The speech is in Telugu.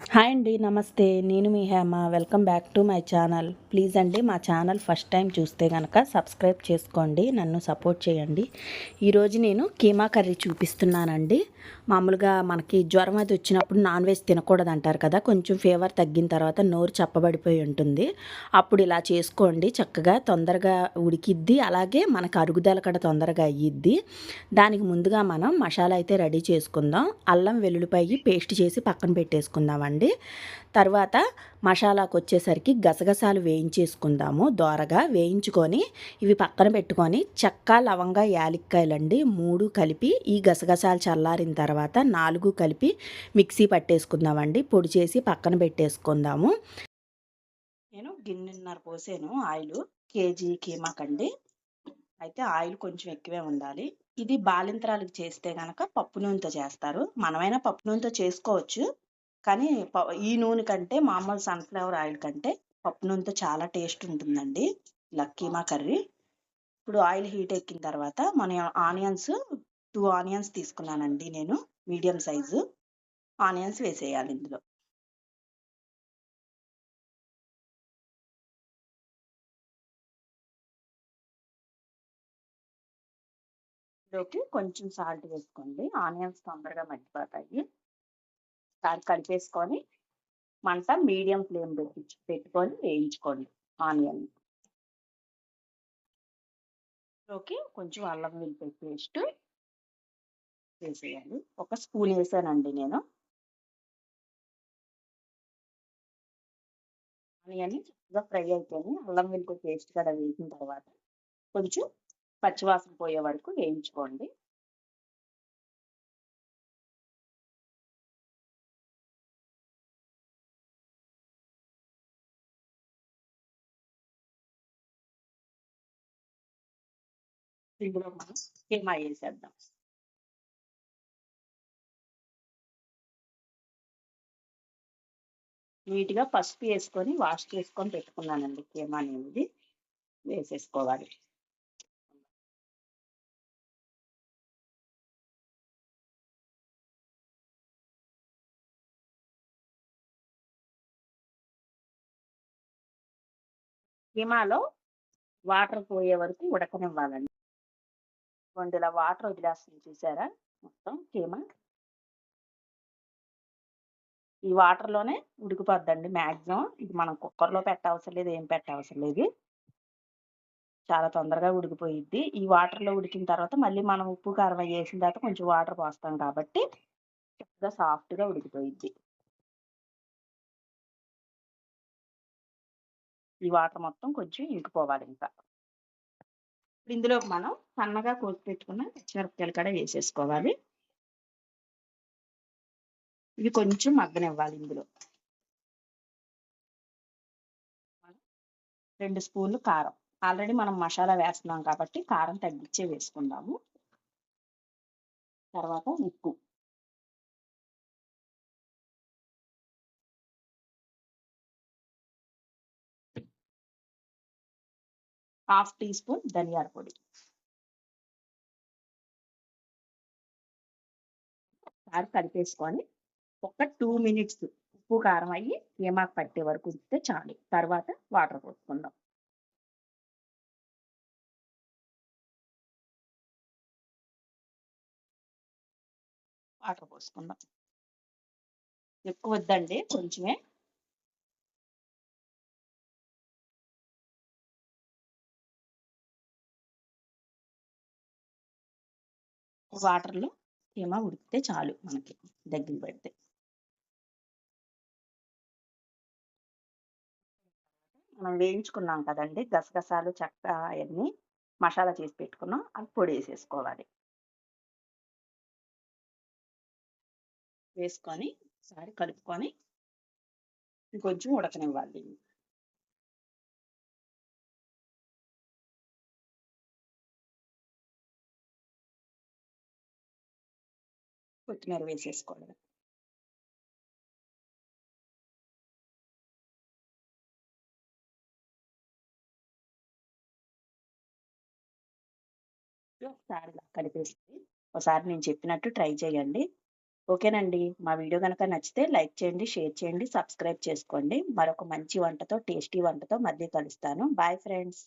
హాయ్ అండి నమస్తే. నేను మీ Hema. Welcome back to my channel. Please అండి మా ఛానల్ ఫస్ట్ టైం చూస్తే కనుక సబ్స్క్రైబ్ చేసుకోండి నన్ను సపోర్ట్ చేయండి. ఈరోజు నేను కీమా కర్రీ చూపిస్తున్నానండి. మామూలుగా మనకి జ్వరం అది వచ్చినప్పుడు నాన్ వెజ్ తినకూడదు అంటారు కదా కొంచెం ఫీవర్ తగ్గిన తర్వాత నోరు చప్పబడిపోయి ఉంటుంది. అప్పుడు ఇలా చేసుకోండి చక్కగా తొందరగా ఉడికిద్ది. అలాగే మనకు అరుగుదల కూడా తొందరగా అయ్యిద్ది. దానికి ముందుగా మనం మసాలా అయితే రెడీ చేసుకుందాం. అల్లం వెల్లుల్లిపాయి పేస్ట్ చేసి పక్కన పెట్టేసుకుందాం పెట్టేసుకుందామండి తర్వాత మసాలాకు వచ్చేసరికి గసగసాలు వేయించేసుకుందాము. దోరగా వేయించుకొని ఇవి పక్కన పెట్టుకొని చెక్క లవంగా యాలిక్కాయలండి మూడు కలిపి ఈ గసగసాలు చల్లారిన తర్వాత నాలుగు కలిపి మిక్సీ పట్టేసుకుందామండి. పొడి చేసి పక్కన పెట్టేసుకుందాము. నేను గిన్నెన్నర పోసాను ఆయిల్. కేజీ కీమాకండి అయితే ఆయిల్ కొంచెం ఎక్కువే ఉండాలి. ఇది బాలింతరాలకు చేస్తే కనుక పప్పు నూనెతో చేస్తారు. మనమైనా పప్పు నూనెతో చేసుకోవచ్చు. కానీ ఈ నూనె కంటే మామూలు సన్ఫ్లవర్ ఆయిల్ కంటే పప్పు నూనెతో చాలా టేస్ట్ ఉంటుందండి. ఇలా కీమా కర్రీ. ఇప్పుడు ఆయిల్ హీట్ ఎక్కిన తర్వాత మన ఆనియన్స్ టూ ఆనియన్స్ తీసుకున్నానండి నేను మీడియం సైజు. ఆనియన్స్ వేసేయాలి ఇందులో. కొంచెం సాల్ట్ వేసుకోండి. ఆనియన్స్ తొందరగా మగ్గిపోతాయి. ఒకసారి కలిపేసుకొని మంట మీడియం ఫ్లేమ్ పెట్టి పెట్టుకొని వేయించుకోండి ఆనియన్. లోకి కొంచెం అల్లం వెల్లిపాయ పేస్ట్ వేసేయాలి. ఒక స్పూన్ వేసానండి నేను. ఆనియన్ చక్కగా ఫ్రై అయిపోయి అల్లం వెల్లిపాయ పేస్ట్ కూడా వేసిన తర్వాత కొంచెం పచ్చివాసన పోయే వరకు వేయించుకోండి. ఇందులో మనం కీమా వేసేద్దాం. నీట్గా పసుపు వేసుకొని వాష్ చేసుకొని పెట్టుకున్నానండి కీమా అనేది. వేసేసుకోవాలి. కీమాలో వాటర్ పోయే వరకు ఉడకనివ్వాలండి. ఇదిగోండి ఇలా వాటర్ వదిలేస్తుంది చూసారా? మొత్తం కీమా ఈ వాటర్లోనే ఉడికిపోద్దండి మ్యాక్సిమం ఇది మనం కుక్కర్లో పెట్టవసరం లేదు ఏం పెట్టవసరం లేదు. చాలా తొందరగా ఉడికిపోయిద్ది. ఈ వాటర్లో ఉడికిన తర్వాత మళ్ళీ మనం ఉప్పు కారం వేసిన తర్వాత కొంచెం వాటర్ పోస్తాం కాబట్టి చక్కగా సాఫ్ట్గా ఉడికిపోయిద్ది. ఈ వాటర్ మొత్తం కొంచెం ఇంకిపోవాలి ఇంకా. ఇప్పుడు ఇందులో మనం సన్నగా కోసి పెట్టుకున్న పచ్చిమిరపకాయలు కూడా వేసేసుకోవాలి. ఇవి కొంచెం మగ్గనివ్వాలి ఇందులో. రెండు స్పూన్లు కారం. ఆల్రెడీ మనం మసాలా వేస్తున్నాం కాబట్టి కారం తగ్గించే వేసుకుందాము. తర్వాత ఉప్పు. హాఫ్ టీ స్పూన్ ధనియాల పొడి. కారు కలిపేసుకొని ఒక టూ మినిట్స్ ఉప్పు కారం అయ్యి ఏమాకు పట్టే వరకు ఉంచితే చాలు. తర్వాత వాటర్ పోసుకుందాం. వాటర్ పోసుకుందాం. ఎక్కువ వద్దండి కొంచెమే. వాటర్లో ఏమో ఉడికితే చాలు మనకి దగ్గర పెడితే. మనం వేయించుకున్నాం కదండి గసగసాలు చెక్క అవన్నీ మసాలా చేసి పెట్టుకున్నాం అవి పొడి వేసేసుకోవాలి. వేసుకొని ఒకసారి కలుపుకొని ఇంకొంచెం ఉడకనివ్వాలి. కొత్తిమీర వేసేసుకోవాలి. ఒకసారి ఇలా కలిపేసి ఒకసారి నేను చెప్పినట్టు ట్రై చేయండి. ఓకేనండి. మా వీడియో కనుక నచ్చితే లైక్ చేయండి షేర్ చేయండి సబ్స్క్రైబ్ చేసుకోండి. మరొక మంచి వంటతో టేస్టీ వంటతో మళ్ళీ కలుస్తాను. Bye friends.